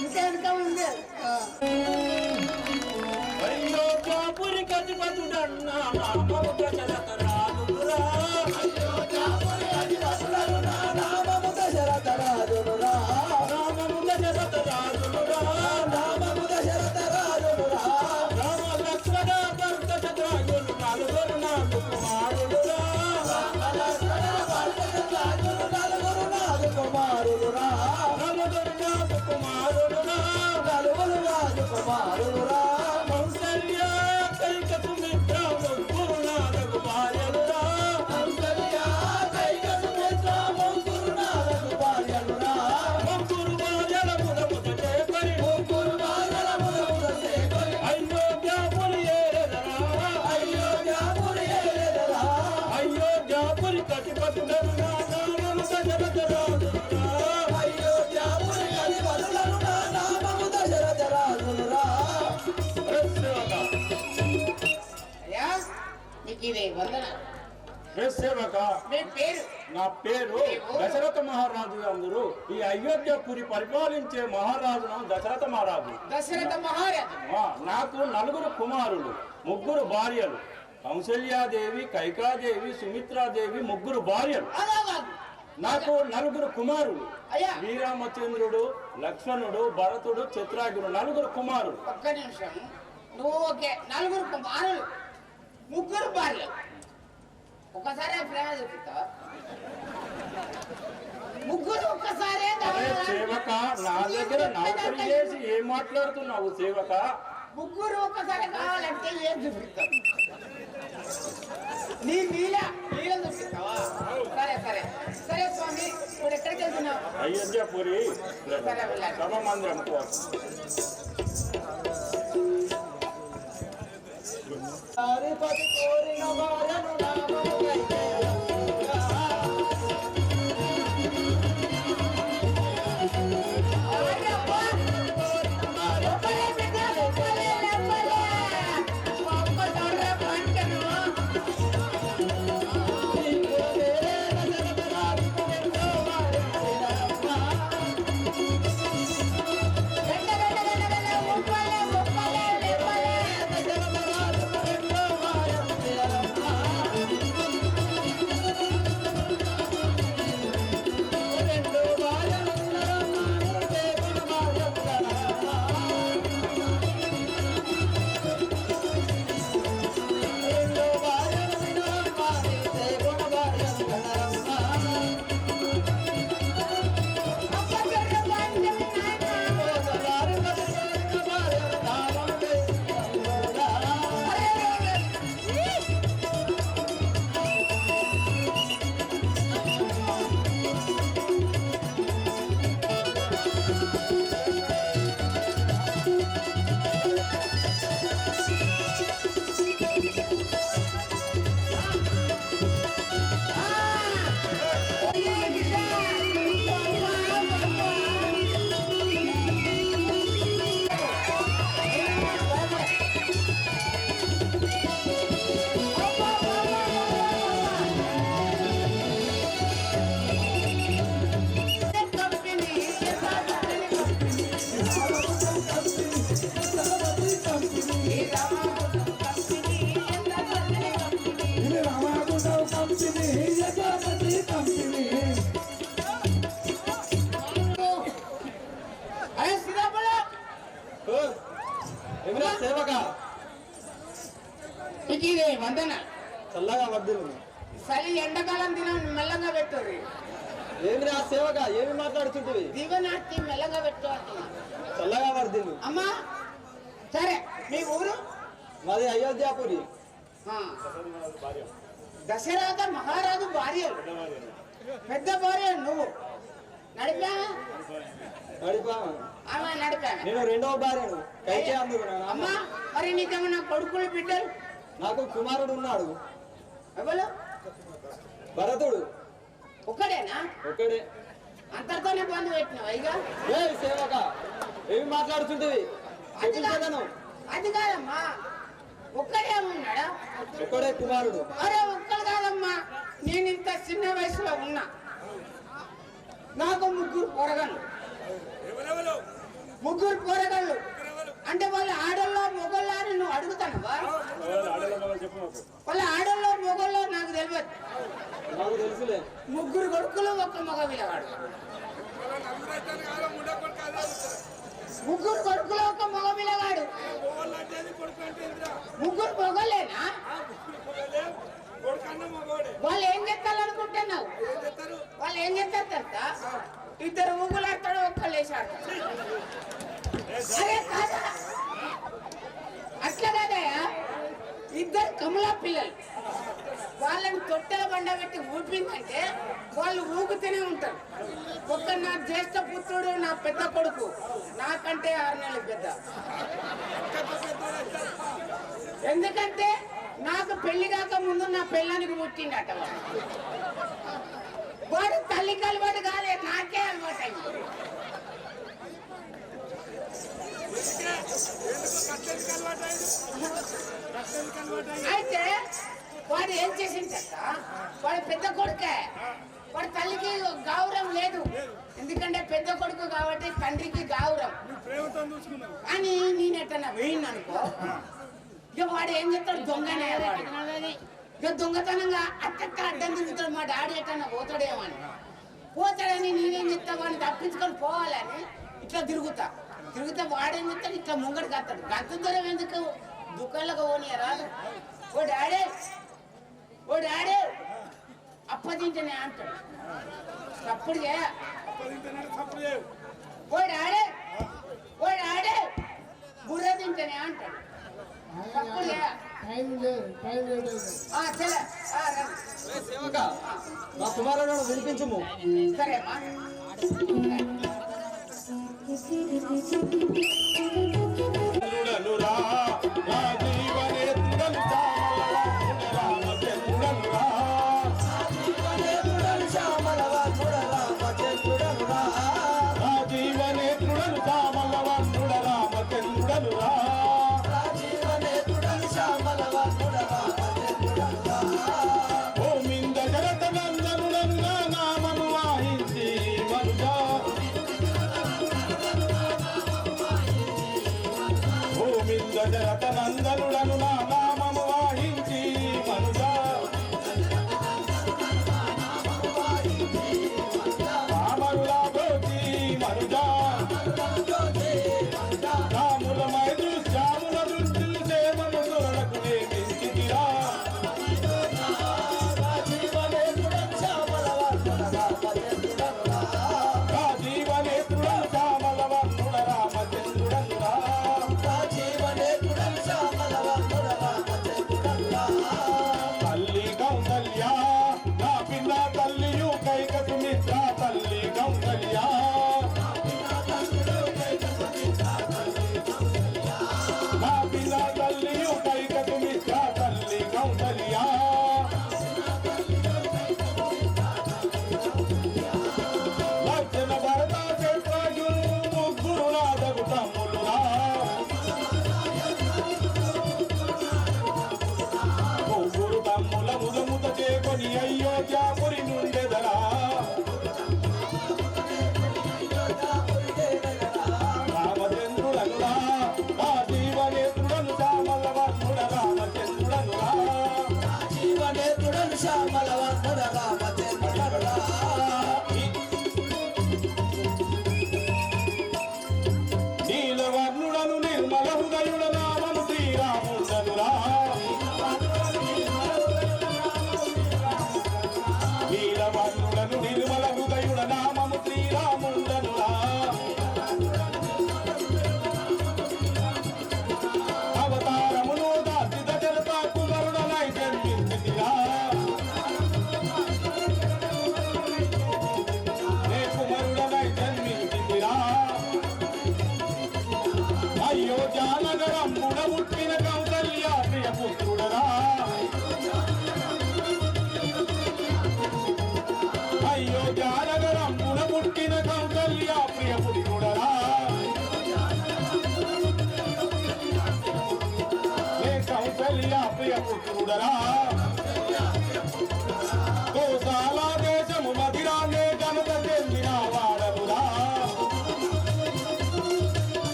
ఇంకా వెనక ఉంది ఆ. అయ్యో చాపురి కతిపతుడన్నా నా పేరు దశరథ మహారాజు అందరూ. ఈ అయోధ్యపురి పరిపాలించే మహారాజును దశరథ మహారాజు. దశరథ మహారాజు. నాకు నలుగురు కుమారులు ముగ్గురు భార్యలు. కౌసల్యాదేవి కైకాదేవి సుమిత్రాదేవి ముగ్గురు భార్యలు. నాకు నలుగురు కుమారులు. అయ్యా. శ్రీరామచంద్రుడు లక్ష్మణుడు భరతుడు చిత్రాగ్నుడు నలుగురు కుమారులు. ఒక్క నిమిషం. నువ్వు నలుగురు కుమారులు ముగ్గురు భార్య ఒకసారి ప్రేమ చూపిస్తావా ముగ్గురు ఒక్కసారే సేవక నా దగ్గర నౌకరీ చేసి ఏం మాట్లాడుతున్నావు సేవక? ముగ్గురు ఒక్కసారి కావాలంటే ఏం చూపిస్తావు నీ నీల నీల చూపిస్తావా? సరే సరే. సరే స్వామి ఇప్పుడు ఎక్కడికి వెళ్తున్నావు? వెళ్ళండి. సభ మందిరం హరిపతి కోరిన భార్యను మాది అయోధ్యాపురి. దశరథ మహారాజు భార్య. పెద్ద భార్య నువ్వు. నడిపా? నడిపా. ఆమె నడిపా. నేను రెండవ భార్యను. కైకే అందుకు అమ్మా మరి నీకేమన్నా కొడుకులు బిడ్డలు? నాకు కుమారుడు ఉన్నాడు. ఎవరు? భరతుడు. ఒక్కడేనా? ఒక్కడే. అంతటితోనే బంధు పెట్టినావు ఇక? ఏ సేవక. ఏమి మాట్లాడుతుంటివి? అది కాదు చెప్పించదను అది కాదమ్మా. ఒక్కడే ఉన్నాడా ఒక్కడే కుమారుడు అరే ఒక్కడు కాదమ్మా నేను ఇంత చిన్న వయసులో ఉన్నా నాకు ముగ్గురు పొరగలు ముగ్గురు పోరగాళ్ళు అంటే వాళ్ళ ఆడల్లో మొగల్లో అని నువ్వు అడుగుతానవా వాళ్ళ ఆడల్లో మొగల్లో నాకు తెలియదు ముగ్గురు కొడుకులు ఒక్క మగ పిల్లగాడు ముగ్గురు కొడుకులు ఒక మగ పిల్లగాడు ముగ్గురు మొగలేనా వాళ్ళు ఏం చేస్తారు అనుకుంటున్నావు వాళ్ళు ఏం చేస్తారు తెలుసా ఇద్దరు ఊగులు ఆడతాడు ఒక్కళ్ళు వేసాడు సరే కాదా? అట్లా కాదయా ఇద్దరు కమలా పిల్లలు. వాళ్ళని తొట్టెల బండ పెట్టి ఊపిందంటే వాళ్ళు ఊగుతూనే ఉంటారు. ఒక్క నా జ్యేష్ఠ పుత్రుడు నా పెద్ద కొడుకు. నాకంటే ఆరు నెలల పెద్ద. ఎందుకంటే నాకు పెళ్ళి కాక ముందు నా పెళ్ళానికి పుట్టిండట వాడు. తల్లికి అలవాటు కాలే నాకే అలవాటు అయితే వాడు ఏం చేసిందట? వాడు పెద్ద కొడుకే. వాడి తల్లికి గౌరవం లేదు. ఎందుకంటే పెద్ద కొడుకు కాబట్టి తండ్రికి గౌరవం. అని నేను ఎట్లా వేయింది అనుకో ఇక వాడు ఏం చెప్తాడు దొంగనే వాడు. దొంగతనంగా అట్టక్క అడ్డం తిరుగుతాడు మా డాడీ ఎట్టన్నా పోతాడేమో అని. పోతాడని నేనేం చెప్తా? వాడిని తప్పించుకొని పోవాలని ఇట్లా తిరుగుతా. తిరుగుతా వాడేం చెప్తాడు? ఇట్లా ముంగడికి వస్తాడు గంత దూరం ఎందుకు? దుకాణంలోకి రాదు. ఓ డాడీ! ఓ డాడీ! అప్పదింటనే అంటాడు. తప్పుడుగా ఓ డాడీ! ఓ డాడీ! బుర్ర తింటనే అంటాడు. తప్పుడు సేవక మా కుమారుడు వినిపించుము సరే తల్లి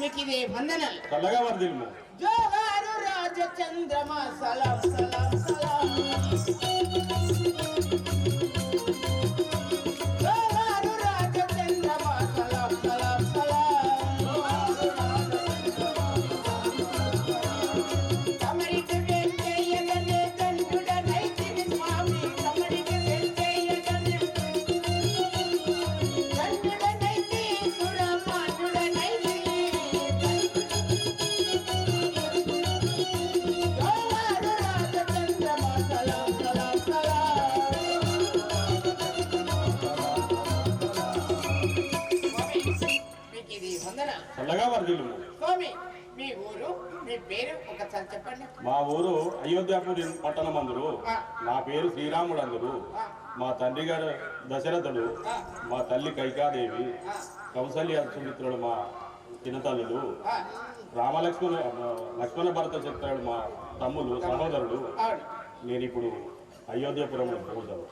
మీకు ఇదే వందనలు. చల్లగా వర్దిల్ము జోగారు రాజచంద్రమా సలాం సలాం సలాం. స్వామి మీ ఊరు మీ పేరు ఒకసారి చెప్పండి. మా ఊరు అయోధ్యాపురి పట్టణం అందరు. నా పేరు శ్రీరాముడు అందరు. మా తండ్రి గారు దశరథుడు. మా తల్లి కైకాదేవి. కౌసల్య సుమిత్రుడు మా చిన్నతల్లులు. ఆ, రామలక్ష్మణ లక్ష్మణ భరత చిత్రాడు మా తమ్ములు సహోదరుడు. నేను ఇప్పుడు అయోధ్యపురంలో పోతాను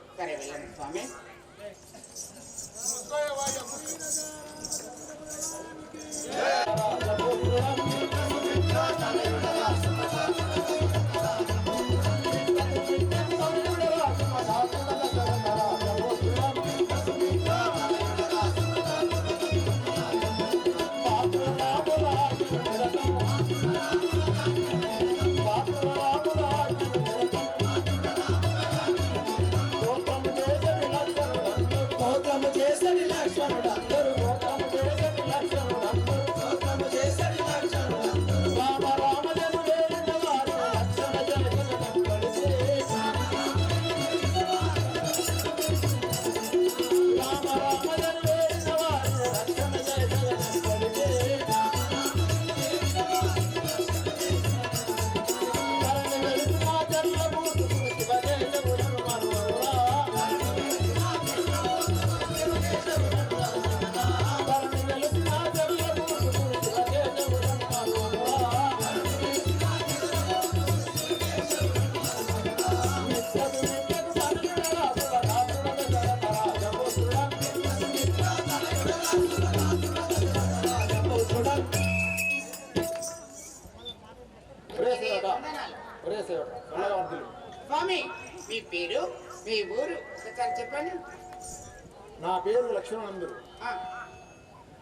నా పేరు లక్ష్మణుడు ఆ,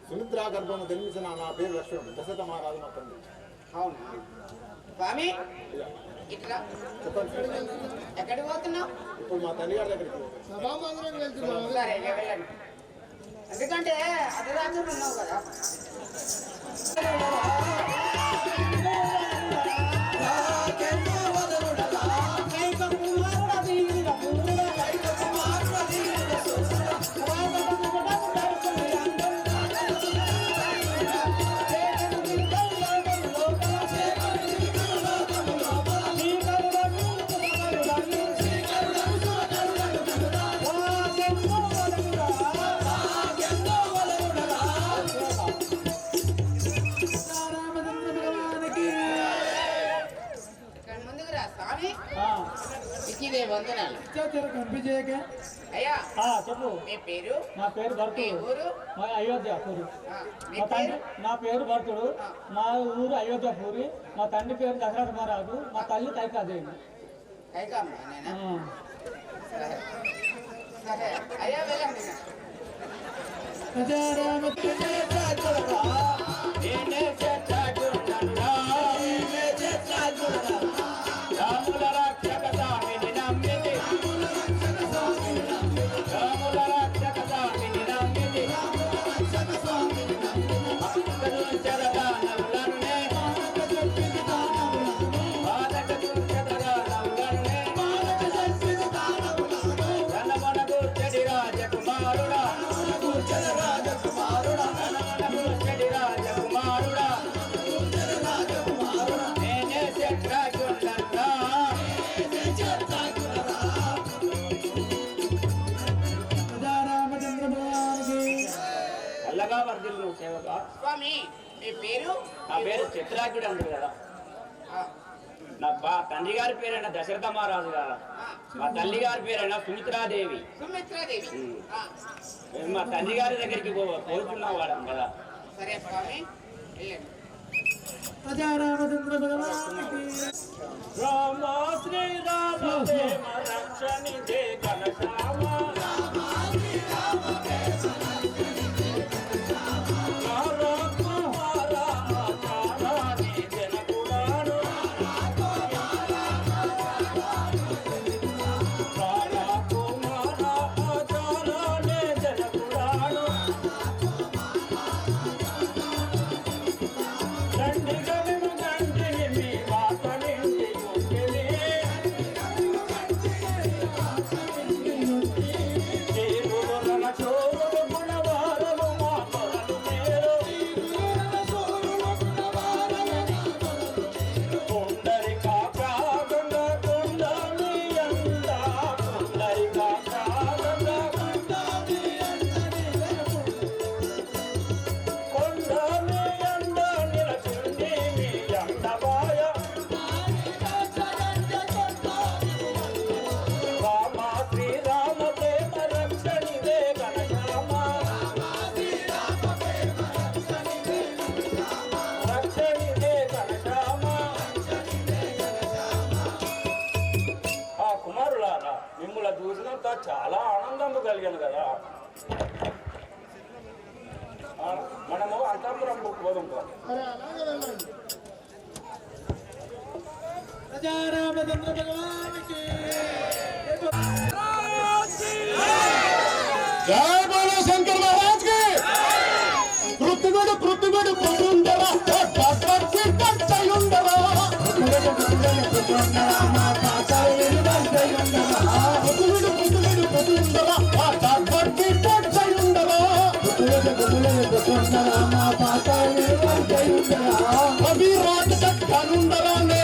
సుమిత్రా గర్భము జన్మించిన నా పేరు లక్ష్మణుడు. దశరథ మహారాజు మా తండ్రి అవునా? స్వామి ఎక్కడికి పోతున్నావు? ఇప్పుడు మా తల్లి గారి దగ్గరికి ఎందుకంటే అర్ధరాత్రులు ఉన్నావు కదా. కనిపించేయక అయ్యా చెప్పు. మీ పేరు? నా పేరు భరతుడు. ఊరు? మా అయోధ్యపూరి మీ తండ్రి పేరు? నా పేరు భరతుడు. మా ఊరు అయోధ్యపూరి మా తండ్రి పేరు దశరథ మహారాజు. మా తల్లి కైకాదేవి. సరే సరే అయ్యా వెళ్ళండి. నా పేరు చిత్రాకుడు అంటారు కదా. నా బా తండ్రి గారి పేరైనా దశరథ కదా మా తల్లి గారి పేరైనా సుమిత్రాదేవి. మా తండ్రి గారి దగ్గరికి కోరుకున్నా వాడం కదా. ప్రజారామచంద్ర రామ శ్రీరామ రక్షణి రామచంద్ర భగవానికి జయ బాల శంకర్ మహారాజ్ కి కృత్తిగుడు కృత్తిగుడు పడుండవా డాక్టర్ కీర్తన్ చేయుండవా డాక్టర్ కీర్తన్ చేయుండవా अभी रात तक कानून डराने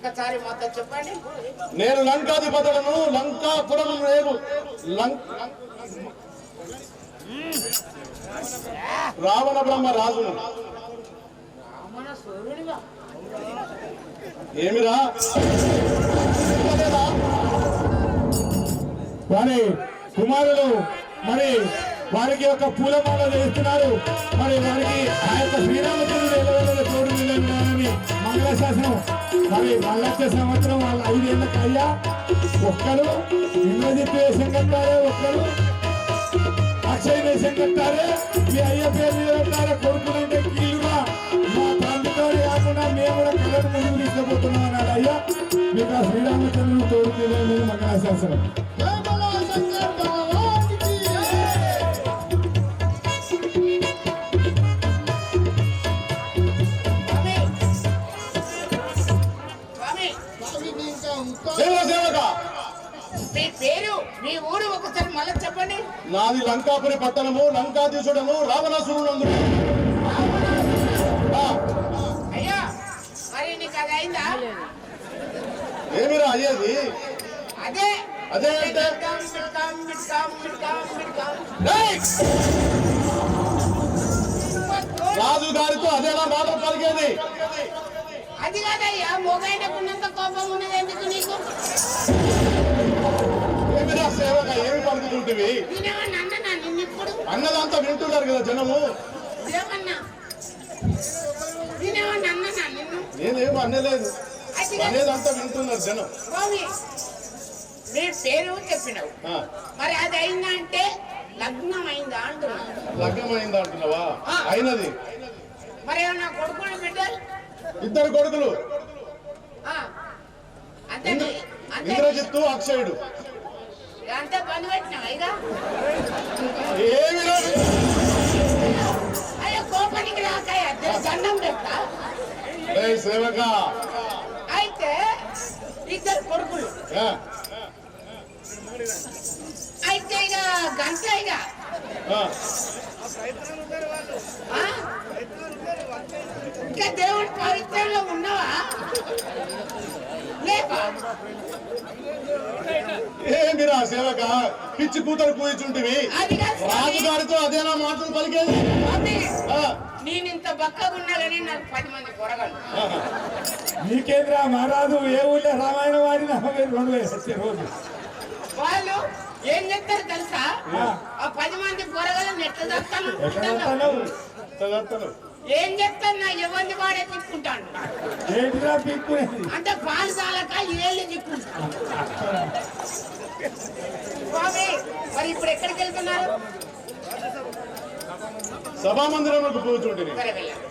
ఒక్కసారి మాతో చెప్పండి. నేను లంకాధిపతులను లంకాపురం నేను రావణ బ్రహ్మ రాజును. ఏమిరా? వారి కుమారులు మరి వారికి ఒక పూలమాల వేస్తున్నారు. మరి వారికి ఆ యొక్క శ్రీరామచంద్రుడు తోడు నిలబడాలని మంగళశాసనం. మరి మళ్ళొచ్చే సంవత్సరం వాళ్ళ ఐదేళ్ళకి అయ్యా ఒక్కరు ఇంద్రజిత్ వేషం కట్టారే ఒక్కరు అక్షయ వేషం కట్టారే మీ అయ్య పేరు మీద పెట్టారే కొడుకులంటే కీలుగా మా తండ్రితో కాకుండా మేము కూడా కళ్ళను ముందుకు తీసుకుపోతున్నాం అన్నాడు అయ్యా. మీకు ఆ శ్రీరామచంద్రుడు తోడు నిలబడి మంగళశాసనం. సేవక మీ పేరు మీ ఊరు ఒకసారి మళ్ళీ చెప్పండి. నాది లంకాపురి పట్టణము లంకాధీశుడను రావణాసురుడు అయ్యా మరి నీకు అది అయిందా? ఏమిరా అయ్యేది? అదే. అదే అంటే? రాజు గారితో అదేనా మాట పలికేది? అది కాదయ్యా మొగైనకున్నంత కోపం ఉన్నది ఎందుకు నీకు? ఏమిరా సేవక ఏమి పలుకుతుంటివి? నేనేమన్నా అన్నా నిన్ను ఇప్పుడు? అన్నదంతా వింటున్నారు కదా జనము. ఏమన్నా నేనేమన్నా అన్నా నిన్ను? నేనేం అనలేదు. అనేదంతా వింటున్నారు జనం. స్వామి మీ పేరు చెప్పినావు. మరి అది అయిందా అంటే లగ్నం అయిందా అంటున్నా లగ్నమైంది అంటున్నావా? అయినది. మరి ఏమన్నా కొడుకుని బిడ్డలు? ఇద్దరు కొడుకులు. ఇంద్రజిత్తు అక్షయుడు. ఏమి సేవక. అయితే ఇద్దరు కొడుకులు. అయితే ఇక గంట ఇక? ఇంకా దేవుడి పవిత్రంలో ఉన్నావా? లేవా ఏమిరా సేవక? పిచ్చి కూతురు పూయించుంటివి. అది కాదు స్వామి. రాజు గారితో అదేనా మాటలు పలికేది? నేను ఇంత బక్కగా ఉన్నా కానీ నాకు పది మంది పొరగలు. నీకేంద్ర మహారాజు? ఏ ఊళ్ళో రామాయణం వాడినా రెండు వచ్చే రోజు. వాళ్ళు ఏం చెప్తారు తెలుసా? ఆ. పది మంది పొరగలను ఎట్లా చెప్తాను. ఏం చెప్తాను ఎవరిని వాడే తిప్పుకుంటాను అంటే పాలు చాలక ఏళ్ళు తిప్పుకుంటాను స్వామి మరి ఇప్పుడు ఎక్కడికి వెళ్తున్నారు? సభా మందిరంలోకి పూచుంటిని సరే వెళ్ళండి.